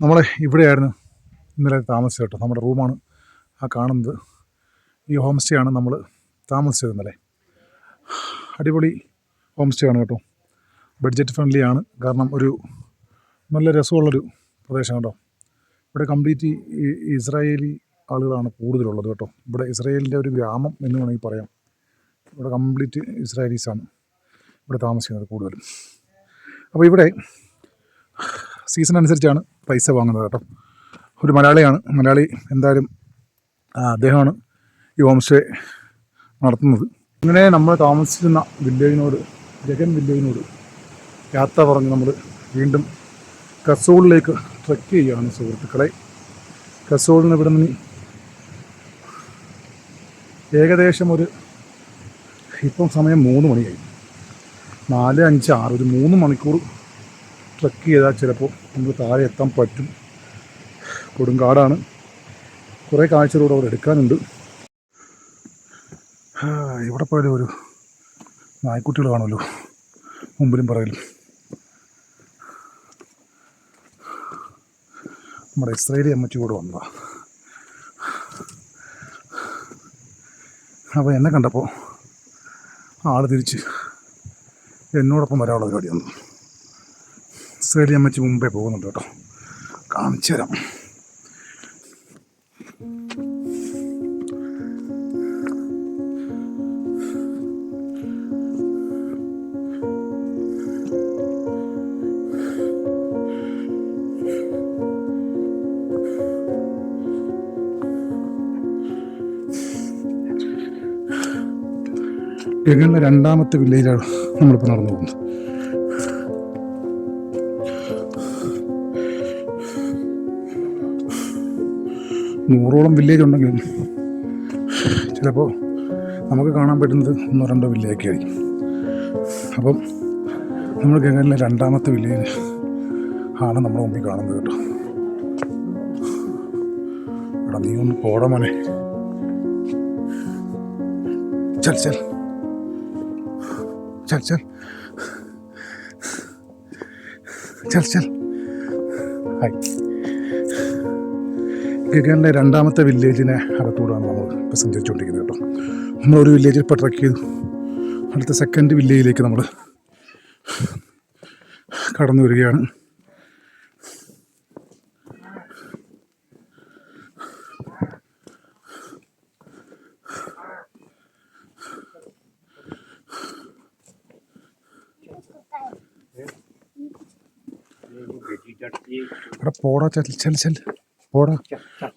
നമ്മൾ ഇവിടെയായിരുന്നു ഇന്നലെ താമസിച്ചത് കേട്ടോ. നമ്മുടെ റൂമാണ് ആ കാണുന്നത്. ഈ ഹോം സ്റ്റേ ആണ് നമ്മൾ താമസിച്ചത് ഇന്നലെ. അടിപൊളി ഹോം സ്റ്റേ ആണ് കേട്ടോ. ബഡ്ജറ്റ് ഫ്രണ്ട്ലി ആണ്. കാരണം ഒരു നല്ല രസമുള്ളൊരു പ്രദേശം കേട്ടോ. ഇവിടെ കംപ്ലീറ്റ് ഇസ്രായേലി ആളുകളാണ് കൂടുതലുള്ളത് കേട്ടോ. ഇവിടെ ഇസ്രായേലിന്റെ ഒരു ഗ്രാമം എന്ന് വേണമെങ്കിൽ പറയാം. ഇവിടെ കംപ്ലീറ്റ് ഇസ്രായേലീസാണ് ഇവിടെ താമസിക്കുന്നത് കൂടുതലും. അപ്പോൾ ഇവിടെ സീസൺ അനുസരിച്ചാണ് പൈസ വാങ്ങുന്നത് കേട്ടോ. ഒരു മലയാളിയാണ്. മലയാളി എന്തായാലും അദ്ദേഹമാണ് ഈ ഹോം സ്റ്റേ നടത്തുന്നത്. അങ്ങനെ നമ്മൾ താമസിച്ചിരുന്ന വില്ലേജിനോട് ജഗൻ വില്ലേജിനോട് യാത്ര പറഞ്ഞ് നമ്മൾ വീണ്ടും കസോളിലേക്ക് ട്രക്ക് ചെയ്യുകയാണ് സുഹൃത്തുക്കളെ. കസോളിന് ഇവിടെ നിന്ന് ഏകദേശം ഒരു ഇപ്പം സമയം മൂന്ന് മണിയായി. നാല് അഞ്ച് ആറ് ഒരു മൂന്ന് മണിക്കൂർ ട്രക്ക് ചെയ്താൽ ചിലപ്പോൾ നമുക്ക് താഴെ എത്താൻ പറ്റും. കൊടുങ്കാടാണ്. കുറേ കാഴ്ചകളൂടെ അവിടെ എടുക്കാനുണ്ട്. ഇവിടെ പോയാലും ഒരു നായ്ക്കുട്ടികൾ കാണുമല്ലോ. മുമ്പിലും പറയലും നമ്മുടെ ഇസ്രയേലി അമ്മച്ചി കൂടെ വന്നതാണ് അപ്പോൾ എന്നെ കണ്ടപ്പോൾ ആൾ തിരിച്ച് എന്നോടൊപ്പം വരാനുള്ള പരിപാടി വന്നു. ഇസ്രയേലി മറ്റു മുമ്പേ പോകുന്നുണ്ട് കേട്ടോ. കാണിച്ചു തരാം. എങ്ങനെ രണ്ടാമത്തെ വില്ലേജിലാണ് നമ്മളിപ്പോൾ നടന്നു പോകുന്നത്? നൂറോളം വില്ലേജ് ഉണ്ടെങ്കിലും ചിലപ്പോൾ നമുക്ക് കാണാൻ പറ്റുന്നത് ഒന്നോ രണ്ടോ വില്ലേജൊക്കെ ആയിരിക്കും. അപ്പം നമ്മൾ ഗംഗലിലെ രണ്ടാമത്തെ വില്ലേജ് ആണ് നമ്മുടെ മുമ്പിൽ കാണുന്നത് കേട്ടോ. എടാ നീ ഒന്ന് പോടാ മോനെ. ചൽ ചൽ. ചൽ ചൽ. ചൽ ചൽ. ഹായ്. ഗഗനിലെ രണ്ടാമത്തെ വില്ലേജിനെ അകത്തൂടാണ് നമ്മൾ ഇപ്പോൾ സഞ്ചരിച്ചുകൊണ്ടിരിക്കുന്നത് കേട്ടോ. നമ്മളൊരു വില്ലേജിൽ ഇപ്പോൾ ട്രക്ക് ചെയ്തു. അടുത്ത സെക്കൻഡ് വില്ലേജിലേക്ക് നമ്മൾ കടന്നു വരികയാണ്. അവിടെ പോടാ ചെൽ ചെൽ ചെൽ. പോടാ.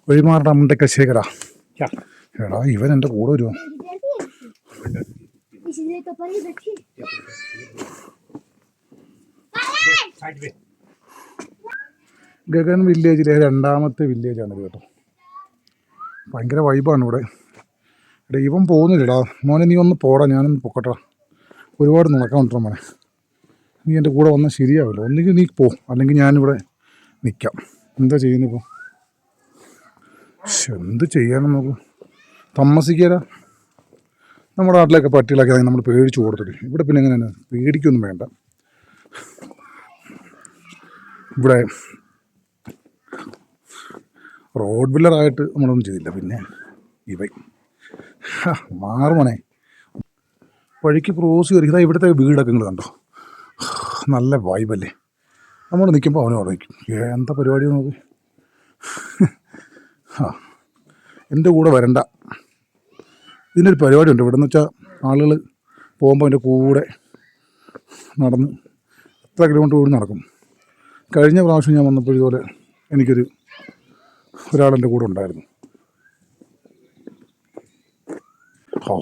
ഒഴിമാറുടെ അമ്മണ്ടൊക്കെ ശേഖരാ. എടാ ഇവൻ എന്റെ കൂടെ വരുമോ ഗഗൻ വില്ലേജിലെ രണ്ടാമത്തെ വില്ലേജാണ് കേട്ടോ. ഭയങ്കര വൈബാണ് ഇവിടെ. എടാ ഇവൻ പോകുന്നില്ലടാ. മോനെ നീ ഒന്ന് പോടാ ഞാനൊന്ന് പൊക്കട്ട. ഒരുപാട് നടക്കാൻ ഉണ്ടോ മോനെ. നീ എന്റെ കൂടെ വന്നാൽ ശരിയാവില്ല. ഒന്നുകിൽ നീ പോ അല്ലെങ്കിൽ ഞാനിവിടെ നിൽക്കാം എന്താ ചെയ്യുന്നിപ്പോൾ എന്ത് ചെയ്യാനും നോക്കൂ. താമസിക്കാരാ നമ്മുടെ നാട്ടിലൊക്കെ പട്ടികളൊക്കെ നമ്മൾ പേടിച്ചു കൊടുത്തിട്ട് ഇവിടെ പിന്നെ എങ്ങനെയാണ്? പേടിക്കൊന്നും വേണ്ട. ഇവിടെ റോഡ് ബില്ലറായിട്ട് നമ്മളൊന്നും ചെയ്തില്ല. പിന്നെ ഇവ. മാറുമണേ വഴിക്ക് ക്രോസ് കയറി. ഇതാ ഇവിടുത്തെ വീടൊക്കെ നിങ്ങൾ കണ്ടോ? നല്ല വൈബല്ലേ നമ്മൾ നിൽക്കുമ്പോൾ അവനോട് നിൽക്കും എന്താ പരിപാടി നോക്ക്? ആ എന്റെ കൂടെ വരണ്ട. ഇതിനൊരു പരിപാടിയുണ്ട്. ഇവിടെ നിന്ന് വെച്ചാൽ ആളുകൾ പോകുമ്പോൾ അതിന്റെ കൂടെ നടന്ന് എത്ര കിലോമീറ്റർ കൂടി നടക്കും. കഴിഞ്ഞ പ്രാവശ്യം ഞാൻ വന്നപ്പോൾ ഇതുപോലെ എനിക്കൊരു ഒരാളെന്റെ കൂടെ ഉണ്ടായിരുന്നു. ഓ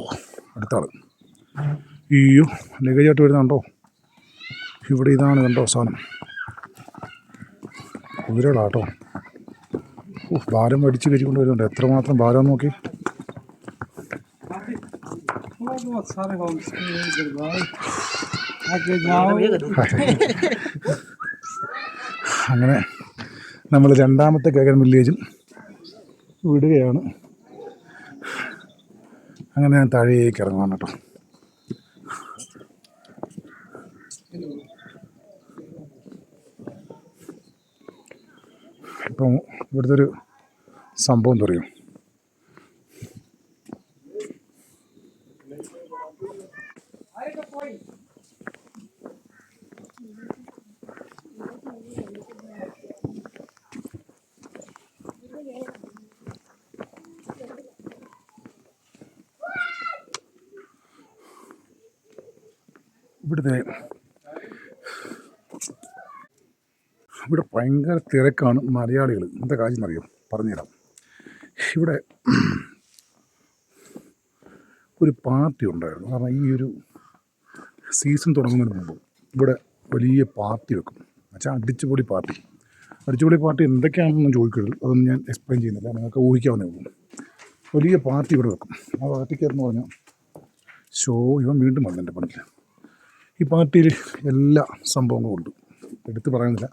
അടുത്ത ആൾ അയ്യോ ലഗേജായിട്ട് വരുന്നുണ്ടോ ഇവിടെ ഇതാണ് കണ്ടോ അവസാനം കുതിരകളാട്ടോ. ഭാരം വടിച്ച് കരിക്കൊണ്ട് വരുന്നുണ്ട്. എത്രമാത്രം ഭാരം നോക്കി? അങ്ങനെ നമ്മൾ രണ്ടാമത്തെ കേക്കൻ വില്ലേജിൽ വിടുകയാണ്. അങ്ങനെ ഞാൻ താഴേക്ക് ഇറങ്ങുകയാണ് കേട്ടോ. ഇപ്പം ഇവിടുത്തെ ഒരു സംഭവം എന്താ പറയുക ഇവിടുത്തെ ഇവിടെ ഭയങ്കര തിരക്കാണ് മലയാളികൾ. എന്താ കാര്യം എന്നറിയാം? പറഞ്ഞുതരാം. ഇവിടെ ഒരു പാർട്ടി ഉണ്ടായിരുന്നു. കാരണം ഈ ഒരു സീസൺ തുടങ്ങുന്നതിന് മുമ്പ് ഇവിടെ വലിയ പാർട്ടി വെക്കും. എന്നുവെച്ചാൽ അടിച്ചുപൊളി പാർട്ടി. അടിച്ചുപൊളി പാർട്ടി എന്തൊക്കെയാണെന്നൊന്നും ചോദിക്കരുത്. അതൊന്നും ഞാൻ എക്സ്പ്ലെയിൻ ചെയ്യുന്നില്ല. നിങ്ങൾക്ക് ഊഹിക്കാവുന്നേ ഉള്ളൂ. വലിയ പാർട്ടി ഇവിടെ വെക്കും. ആ പാർട്ടിക്കാരെന്ന് പറഞ്ഞാൽ ഷോ ഇവൻ വീണ്ടും വന്നു എന്റെ പണിക്ക്. ഈ പാർട്ടിയിൽ എല്ലാ സംഭവങ്ങളും ഉണ്ട്. എടുത്തു പറയുന്നില്ല.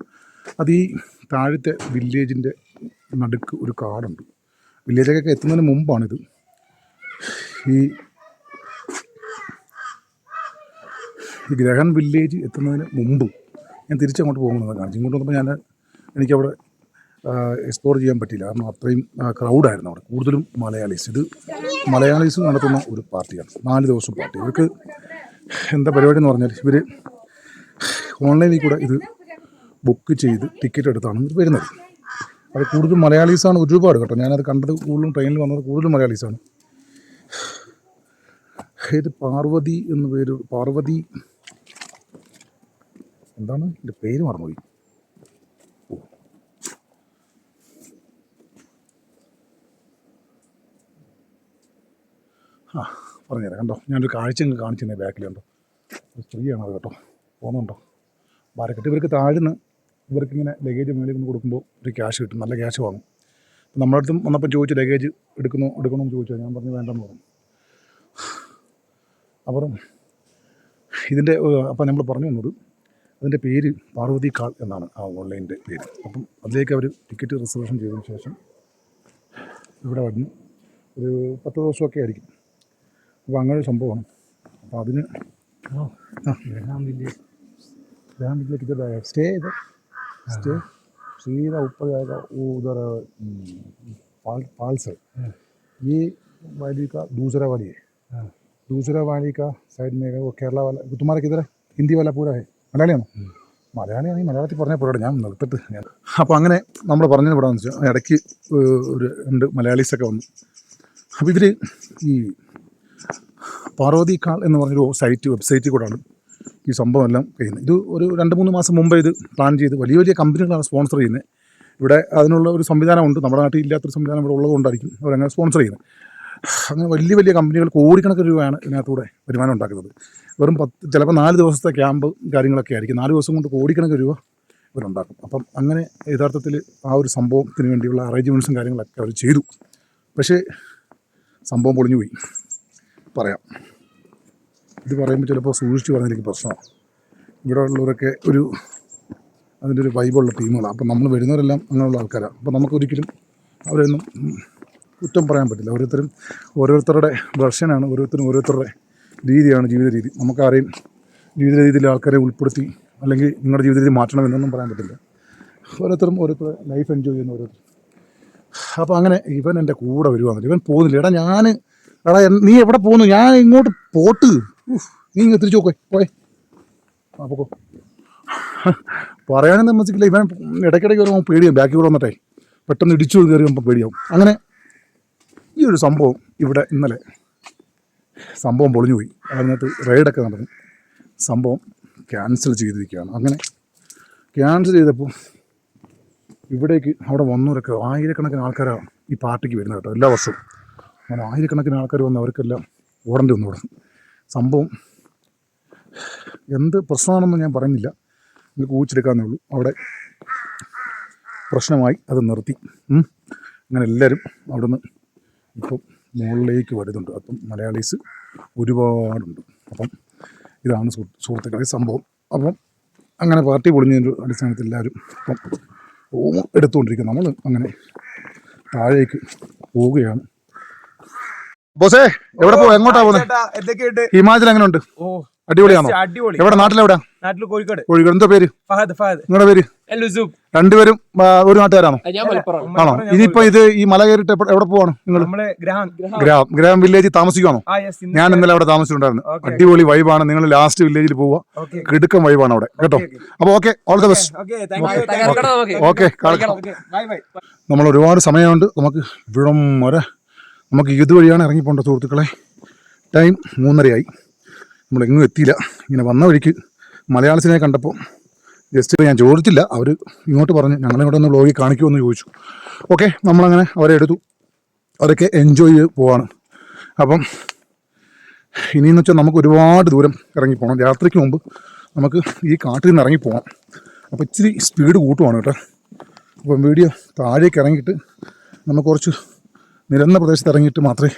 അത് ഈ താഴത്തെ വില്ലേജിന്റെ നടുക്ക് ഒരു കാടുണ്ട്. വില്ലേജൊക്കെ എത്തുന്നതിന് മുമ്പാണിത്. ഈ ഗ്രഹൺ വില്ലേജ് എത്തുന്നതിന് മുമ്പ് ഞാൻ തിരിച്ചങ്ങോട്ട് പോകുന്നത് കാണിച്ചു ഇങ്ങോട്ട് വന്നപ്പോൾ ഞാൻ എനിക്കവിടെ എക്സ്പ്ലോർ ചെയ്യാൻ പറ്റിയില്ല. കാരണം അത്രയും ക്രൗഡായിരുന്നു അവിടെ. കൂടുതലും മലയാളീസ്. ഇത് മലയാളീസ് നടത്തുന്ന ഒരു പാർട്ടിയാണ്. നാല് ദിവസം പാർട്ടി. ഇവർക്ക് എന്താ പരിപാടി എന്ന് പറഞ്ഞാൽ ഇവർ ഓൺലൈനിൽ കൂടെ ഇത് ബുക്ക് ചെയ്ത് ടിക്കറ്റ് എടുത്താണ് വരുന്നത്. അത് കൂടുതലും മലയാളീസാണ് ഒരുപാട് കേട്ടോ. ഞാനത് കണ്ടത് കൂടുതലും ട്രെയിനിൽ വന്നത് കൂടുതലും മലയാളീസാണ്. ഇത് പാർവതി എന്ന പേര് പാർവതി. എന്താണ്? എന്റെ പേര് മറന്നുപോയി. ആ പറഞ്ഞുതരാം. കണ്ടോ? ഞാനൊരു കാഴ്ച നിങ്ങൾക്ക് കാണിച്ചു തന്നെ ബാക്കിൽ കണ്ടോ? ഒരു സ്ത്രീയാണ് കേട്ടോ. പോകുന്നുണ്ടോ? ഭാരക്കെട്ട് ഇവർക്ക് താഴ്ന്ന് ഇവർക്കിങ്ങനെ ലഗേജ് മേളിൽ കൊണ്ട് കൊടുക്കുമ്പോൾ ഒരു ക്യാഷ് കിട്ടും നല്ല ക്യാഷ് വാങ്ങും. അപ്പം നമ്മളടുത്തും വന്നപ്പോൾ ചോദിച്ചു ലഗേജ് എടുക്കുന്നു എടുക്കണമെന്ന് ചോദിച്ചു. ഞാൻ പറഞ്ഞു വേണ്ടെന്ന് പറഞ്ഞു. അപ്പം ഇതിന്റെ അപ്പം നമ്മൾ പറഞ്ഞു തന്നത് അതിന്റെ പേര് പാർവതി കാൾ എന്നാണ് ആ ഓൺലൈനിന്റെ പേര്. അപ്പം അതിലേക്ക് അവർ ടിക്കറ്റ് റിസർവേഷൻ ചെയ്തതിന് ശേഷം ഇവിടെ വരുന്നു ഒരു പത്ത് ദിവസമൊക്കെ ആയിരിക്കും. അപ്പോൾ അങ്ങനെ ഒരു സംഭവമാണ്. അപ്പോൾ അതിന് ആ. Graham village Graham village stay ചെയ്ത്? स्टे इधर स्टे सीधा ऊपर जाएगा वो उधर हम्म, पाल पाल से ये वाली का दूसरा वाली है हाँ। दूसरा वाली का साइड में है वो केरला वाला वो तुम्हारा किधर है ഹിന്ദി വാല പൂര ഹേ മലയാളിയാണോ മലയാളിയാണെങ്കിൽ മലയാളത്തിൽ പറഞ്ഞാൽ പോരാടെ ഞാൻ നിർത്തിട്ട് ഞാൻ അപ്പോൾ അങ്ങനെ നമ്മൾ പറഞ്ഞത് ഇവിടെ വെച്ചാൽ ഇടയ്ക്ക് ഏഹ്, ഒരു രണ്ട് മലയാളീസൊക്കെ വന്നു അപ്പോൾ ഇവർ ഈ പാർവതി കാൾ എന്ന് പറഞ്ഞൊരു സൈറ്റ് വെബ്സൈറ്റിൽ കൂടാണ് ഈ സംഭവം എല്ലാം ചെയ്യുന്നത് ഇത് ഒരു രണ്ട് മൂന്ന് മാസം മുമ്പേ ഇത് പ്ലാൻ ചെയ്ത് വലിയ വലിയ കമ്പനികളാണ് സ്പോൺസർ ചെയ്യുന്നത്. ഇവിടെ അതിനുള്ള ഒരു സംവിധാനമുണ്ട്. നമ്മുടെ നാട്ടിൽ ഇല്ലാത്തൊരു സംവിധാനം ഇവിടെ ഉള്ളതുകൊണ്ടായിരിക്കും അവരങ്ങനെ സ്പോൺസർ ചെയ്യുന്നത്. അങ്ങനെ വലിയ വലിയ കമ്പനികൾ കോടിക്കണക്കിന് രൂപയാണ് ഇതിനകത്തൂടെ വരുമാനം ഉണ്ടാക്കുന്നത്. വെറും പത്ത് ചിലപ്പോൾ നാല് ദിവസത്തെ ക്യാമ്പ് കാര്യങ്ങളൊക്കെ ആയിരിക്കും. നാല് ദിവസം കൊണ്ട് കോടിക്കണക്കിന് രൂപ ഇവരുണ്ടാക്കും. അപ്പം അങ്ങനെ യഥാർത്ഥത്തിൽ ആ ഒരു സംഭവത്തിന് വേണ്ടിയുള്ള അറേഞ്ച്മെന്റ്സും കാര്യങ്ങളൊക്കെ അവർ ചെയ്തു. പക്ഷേ സംഭവം പൊളിഞ്ഞു പോയി പറയാം. ഇത് പറയുമ്പോൾ ചിലപ്പോൾ സൂക്ഷിച്ച് പറഞ്ഞിരിക്കും പ്രശ്നമാണ് ഇവിടെ ഉള്ളവരൊക്കെ ഒരു അതിന്റെ ഒരു വൈബുള്ള ടീമുകളാണ് അപ്പം നമ്മൾ വരുന്നവരെല്ലാം അങ്ങനെയുള്ള ആൾക്കാരാണ് അപ്പം നമുക്കൊരിക്കലും അവരെയൊന്നും കുറ്റം പറയാൻ പറ്റില്ല. ഓരോരുത്തരും ഓരോരുത്തരുടെ വെർഷനാണ് ഓരോരുത്തരും ഓരോരുത്തരുടെ രീതിയാണ് ജീവിത രീതി. നമുക്കാരെയും ജീവിത രീതിയിൽ ആൾക്കാരെ ഉൾപ്പെടുത്തി അല്ലെങ്കിൽ നിങ്ങളുടെ ജീവിത രീതി മാറ്റണം എന്നൊന്നും പറയാൻ പറ്റില്ല. ഓരോരുത്തരും ഓരോരുത്തരുടെ ലൈഫ് എൻജോയ് ചെയ്യുന്ന ഓരോരുത്തർ. അപ്പോൾ അങ്ങനെ ഇവൻ എന്റെ കൂടെ വരുവാന്നില്ല ഇവൻ പോകുന്നില്ല. എടാ ഞാൻ എടാ നീ എവിടെ പോകുന്നു? ഞാൻ ഇങ്ങോട്ട് പോട്ട്. ഉഫ്, നീ ഇങ്ങ് തിരിച്ചു നോക്കേ പോയെ. ആ പോക്കോ. പറയാനും താമസിക്കില്ല ഇവൻ ഇടയ്ക്കിടയ്ക്ക് വരുമ്പോൾ പേടിയാവും. ബാക്കി കൂടെ വന്നിട്ടേ. പെട്ടെന്ന് ഇടിച്ചു കയറി വരുമ്പോൾ പേടിയാവും. അങ്ങനെ ഈ ഒരു സംഭവം ഇവിടെ ഇന്നലെ സംഭവം പൊളിഞ്ഞു പോയി. അതിനകത്ത് റെയ്ഡൊക്കെ നടന്നു. സംഭവം ക്യാൻസൽ ചെയ്തിരിക്കുകയാണ്. അങ്ങനെ ക്യാൻസൽ ചെയ്തപ്പോൾ ഇവിടേക്ക് അവിടെ വന്നവരൊക്കെ ആയിരക്കണക്കിന് ആൾക്കാരാണ് ഈ പാർട്ടിക്ക് വരുന്നത് കേട്ടോ. എല്ലാ വർഷവും. അങ്ങനെ ആയിരക്കണക്കിന് ആൾക്കാർ വന്ന് അവർക്കെല്ലാം ഓടേണ്ടി വന്നു ഇവിടെ സംഭവം. എന്ത് പ്രശ്നമാണെന്ന് ഞാൻ പറഞ്ഞില്ല നിങ്ങൾക്ക് ഊച്ചെടുക്കാന്നേ ഉള്ളൂ. അവിടെ പ്രശ്നമായി അത് നിർത്തി. അങ്ങനെ എല്ലാവരും നിന്ന് ഇപ്പം മുകളിലേക്ക് വരുന്നുണ്ട്. അപ്പം മലയാളീസ് ഒരുപാടുണ്ട്. അപ്പം ഇതാണ് സുഹൃത്തുക്കളുടെ സുഹൃത്തുക്കളെ സംഭവം. അപ്പം അങ്ങനെ പാർട്ടി പൊളിഞ്ഞതിന്റെ അടിസ്ഥാനത്തിൽ എല്ലാവരും ഇപ്പം എടുത്തുകൊണ്ടിരിക്കുന്നത് എടുത്തുകൊണ്ടിരിക്കും നമ്മൾ അങ്ങനെ താഴേക്ക് പോവുകയാണ്. ബോസേ എവിടെ പോ എങ്ങോട്ടാ പോകുന്നത് ഹിമാചൽ എങ്ങനെ ഉണ്ട് ഓ അടിപൊളിയാണോ? അടിപൊളി. എവിടെ? നാട്ടിലെവിടെ? നാട്ടിൽ കോഴിക്കോട്. കോഴിക്കോട്. എന്താ പേര്? ഫഹദ് ഫഹദ്. നിങ്ങളുടെ പേര്? രണ്ടുപേരും ഒരു നാട്ടുകാരാണോ? ആണോ? ഇനിയിപ്പോ ഇത് ഈ മല കയറിട്ട് എവിടെ പോവാണ് നിങ്ങൾ? ഗ്രാം ഗ്രാം വില്ലേജിൽ താമസിക്കുവാണോ? ആ യെസ് ഞാൻ ഇന്നലെ അവിടെ താമസിച്ചിട്ടുണ്ടായിരുന്നു. Okay. അടിപൊളി വൈബാണ്. നിങ്ങൾ ലാസ്റ്റ് വില്ലേജിൽ പോവുക. കിടുക്കം വൈബാണ് അവിടെ. കേട്ടോ? അപ്പൊ okay all the best okay നമ്മൾ ഒരുപാട് സമയമുണ്ട്. നമുക്ക് ഇവിടം വരെ. നമുക്ക് ഇതുവഴിയാണ് ഇറങ്ങിപ്പോണ്ട സുഹൃത്തുക്കളെ. ടൈം മൂന്നരയായി. നമ്മളെങ്ങും എത്തിയില്ല. ഇങ്ങനെ വന്ന വഴിക്ക് മലയാളത്തിനെ കണ്ടപ്പോൾ ജസ്റ്റ് ഞാൻ ചോദിച്ചില്ല. അവർ ഇങ്ങോട്ട് പറഞ്ഞു ഞങ്ങളിങ്ങോട്ട് ഒന്ന് വ്ളോഗിൽ കാണിക്കുമെന്ന് ചോദിച്ചു. ഓക്കെ നമ്മളങ്ങനെ അവരെ എടുത്തു. അവരൊക്കെ എൻജോയ് ചെയ്ത് പോവാണ്. അപ്പം ഇനിയെന്ന് വെച്ചാൽ നമുക്ക് ഒരുപാട് ദൂരം ഇറങ്ങി പോകണം രാത്രിക്ക് മുമ്പ് നമുക്ക് ഈ കാട്ടിൽ നിന്ന് ഇറങ്ങി പോകണം അപ്പോൾ ഇച്ചിരി സ്പീഡ് കൂട്ടുവാണ് കേട്ടോ. അപ്പം വീഡിയോ താഴേക്ക് ഇറങ്ങിയിട്ട് നമുക്ക് കുറച്ച് നിരന്ന പ്രദേശത്ത് ഇറങ്ങിയിട്ട് മാത്രമേ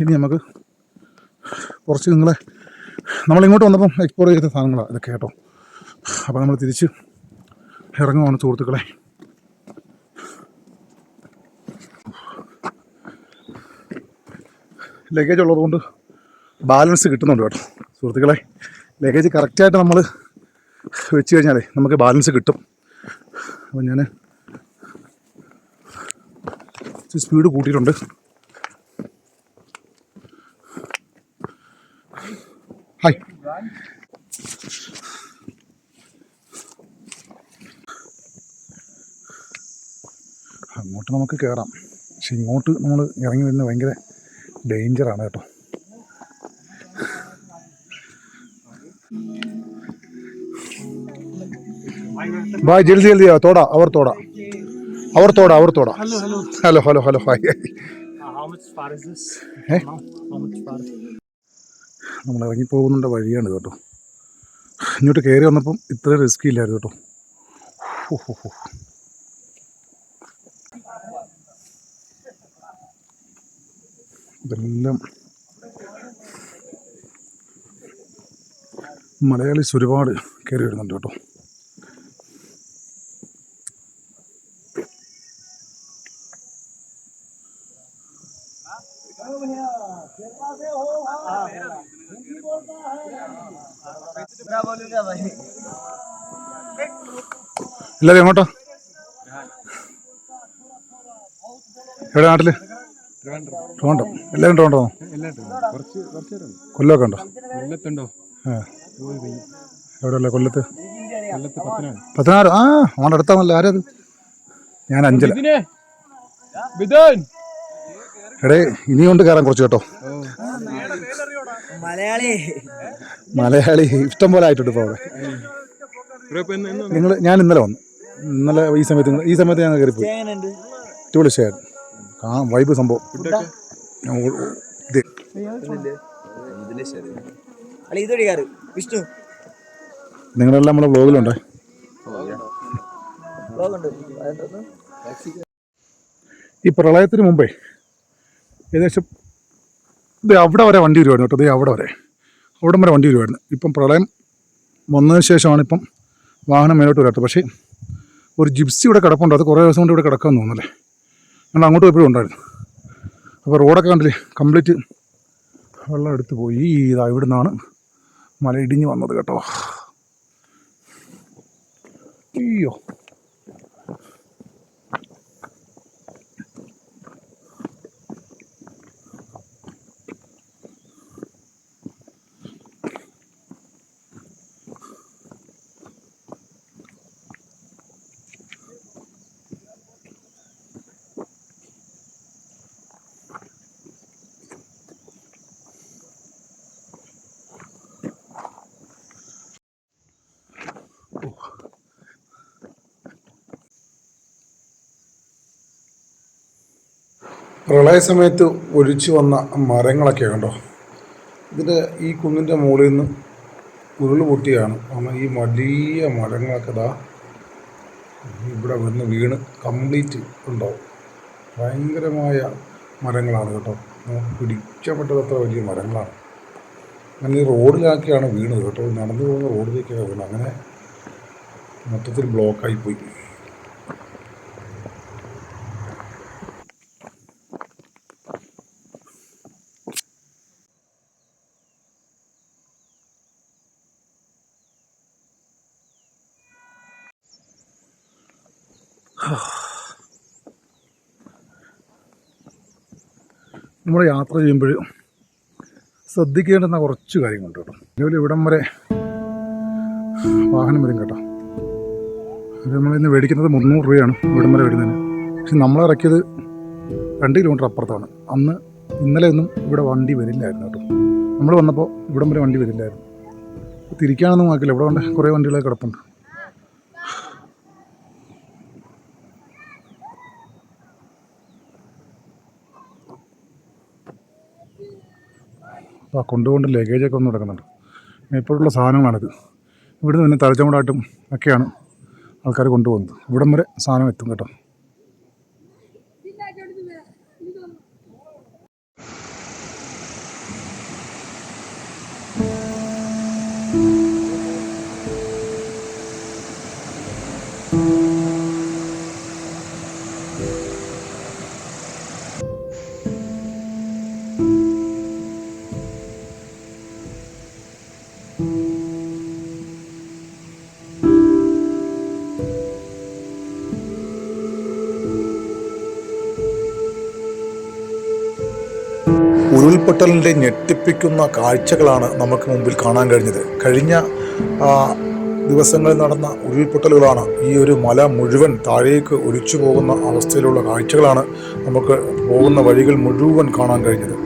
ഇനി നമുക്ക് കുറച്ച് നിങ്ങളെ നമ്മളിങ്ങോട്ട് വന്നപ്പം എക്സ്പ്ലോർ ചെയ്ത സാധനങ്ങളാണ് ഇതൊക്കെ കേട്ടോ. അപ്പോൾ നമ്മൾ തിരിച്ച് ഇറങ്ങുവാണ് സുഹൃത്തുക്കളെ. ലഗേജ് ഉള്ളതുകൊണ്ട് ബാലൻസ് കിട്ടുന്നുണ്ട് കേട്ടോ. സുഹൃത്തുക്കളെ ലഗേജ് കറക്റ്റായിട്ട് നമ്മൾ വെച്ച് കഴിഞ്ഞാലേ നമുക്ക് ബാലൻസ് കിട്ടും. അപ്പം ഞാൻ സ്പീഡ് കൂട്ടിയിട്ടുണ്ട്. ഹായ് അങ്ങോട്ട് നമുക്ക് കയറാം പക്ഷെ ഇങ്ങോട്ട് നമ്മൾ ഇറങ്ങി വരുന്നത് ഭയങ്കര ഡേഞ്ചറാണ് കേട്ടോ. ബായ് ജൽദി ജൽദി. തോടാ അവർ തോടാ. അവർ തോടാ ഹലോ ഹലോ ഹലോ ഹായ് മച്ച് നമ്മൾ ഇറങ്ങിപ്പോകുന്നുണ്ട വഴിയാണ് കേട്ടോ. ഇങ്ങോട്ട് കയറി വന്നപ്പം ഇത്ര റിസ്ക് ഇല്ലായിരുന്നു കേട്ടോ. ഇതെല്ലാം മലയാളീസ് ഒരുപാട് കയറി വരുന്നുണ്ട് കേട്ടോ. എല്ലാവരും എങ്ങോട്ടാ? എവിടെ നാട്ടിൽ? ട്രോണ്ടം എല്ലാവരും ട്രോണ്ടോ കൊല്ലമൊക്കെ ഉണ്ടോ? കൊല്ലത്തുണ്ടോ ആ. എവിടെയുള്ള കൊല്ലത്ത്? പത്തനാട് പത്തനാറ് ആ അവന്റെ അടുത്താണല്ലോ. ആരത്? ഞാൻ അഞ്ചല. എടേ ഇനിയുണ്ട് കയറാൻ കുറച്ച് കേട്ടോ. മലയാളി. മലയാളി ഇഷ്ടം പോലെ ആയിട്ടുണ്ട് ഇപ്പോൾ അവിടെ. നിങ്ങൾ ഞാൻ ഇന്നലെ വന്നു. ഇന്നലെ ഈ സമയത്ത് ഈ സമയത്ത് ഞാൻ കയറിപ്പോയി അടിപൊളി ഷെയർ ആ വൈബ് സംഭവം. ഇത് നിങ്ങളെല്ലാം നമ്മളെ ബ്ലോഗിലുണ്ട് ഈ പ്രളയത്തിന് മുമ്പേ ഏകദേശം ഇത് അവിടെ വരെ വണ്ടി വരുമായിരുന്നു കേട്ടോ. ഇത് അവിടെ വരെ. അവിടം വരെ വണ്ടി വരുമായിരുന്നു ഇപ്പം പ്രളയം വന്നതിന് ശേഷമാണ് ഇപ്പം വാഹനം മേലോട്ട് വരാത്തത്. പക്ഷേ ഒരു ജിപ്സി ഇവിടെ കിടപ്പുണ്ട്. അത് കുറേ ദിവസം കൊണ്ട് ഇവിടെ കിടക്കാമെന്ന് തോന്നുന്നല്ലേ? ഞങ്ങൾ അങ്ങോട്ട് പോയപ്പോഴും ഉണ്ടായിരുന്നു. അപ്പോൾ റോഡൊക്കെ കണ്ടില്ലേ? കംപ്ലീറ്റ് വെള്ളം എടുത്ത് പോയി. ഇതാ ഇവിടെ നിന്നാണ് മല ഇടിഞ്ഞ് വന്നത് കേട്ടോ. അയ്യോ. പ്രളയ സമയത്ത് ഒലിച്ചു വന്ന മരങ്ങളൊക്കെ കണ്ടോ? ഇതിന്റെ ഈ കുന്നിന്റെ മുകളിൽ നിന്ന് ഉരുൾ പൊട്ടിയാണ്. കാരണം ഈ വലിയ മരങ്ങളൊക്കെ ഇതാ ഇവിടെ വന്ന് വീണ് കംപ്ലീറ്റ് ഉണ്ടാവും. ഭയങ്കരമായ മരങ്ങളാണ് കേട്ടോ. നമുക്ക് വലിയ മരങ്ങളാണ്. അങ്ങനെ ഈ റോഡിലാക്കിയാണ് വീണത് കേട്ടോ. നടന്നു പോകുന്ന റോഡിലേക്കൊക്കെ വീണത്. അങ്ങനെ മൊത്തത്തിൽ ബ്ലോക്കായി പോയി. നമ്മൾ യാത്ര ചെയ്യുമ്പോൾ ശ്രദ്ധിക്കേണ്ടുന്ന കുറച്ച് കാര്യങ്ങളുണ്ട് കേട്ടോ. ഇതുപോലെ ഇവിടം വരെ വാഹനം വരും കേട്ടോ. നമ്മളിന്ന് മേടിക്കുന്നത് മുന്നൂറ് രൂപയാണ് ഇവിടം വരെ വരുന്നതിന്. പക്ഷെ നമ്മളിറക്കിയത് രണ്ട് കിലോമീറ്റർ അപ്പുറത്താണ്. അന്ന് ഇന്നലെ ഒന്നും ഇവിടെ വണ്ടി വരില്ലായിരുന്നു കേട്ടോ. നമ്മൾ വന്നപ്പോൾ ഇവിടം വരെ വണ്ടി വരില്ലായിരുന്നു. തിരിക്കാനൊന്നും നോക്കില്ല ഇവിടെ കൊണ്ട് കുറേ വണ്ടികളൊക്കെ കിടപ്പുണ്ട്. അപ്പോൾ കൊണ്ടുകൊണ്ട് ലഗേജൊക്കെ ഒന്ന് നടക്കുന്നുണ്ട് ഇപ്പോഴുള്ള സാധനങ്ങളാണിത്. ഇവിടുന്ന് പിന്നെ തലച്ചമുടായിട്ടും ഒക്കെയാണ് ആൾക്കാർ കൊണ്ടുപോകുന്നത്. ഇവിടം വരെ സാധനം എത്തും കേട്ടോ. ഉരുൾപൊട്ടലിന്റെ ഞെട്ടിപ്പിക്കുന്ന കാഴ്ചകളാണ് നമുക്ക് മുമ്പിൽ കാണാൻ കഴിഞ്ഞത്. കഴിഞ്ഞ ദിവസങ്ങളിൽ നടന്ന ഉരുൾപൊട്ടലുകളാണ് ഈ ഒരു മല മുഴുവൻ താഴേക്ക് ഒലിച്ചു പോകുന്ന അവസ്ഥയിലുള്ള കാഴ്ചകളാണ് നമുക്ക് പോകുന്ന വഴികൾ മുഴുവൻ കാണാൻ കഴിഞ്ഞത്.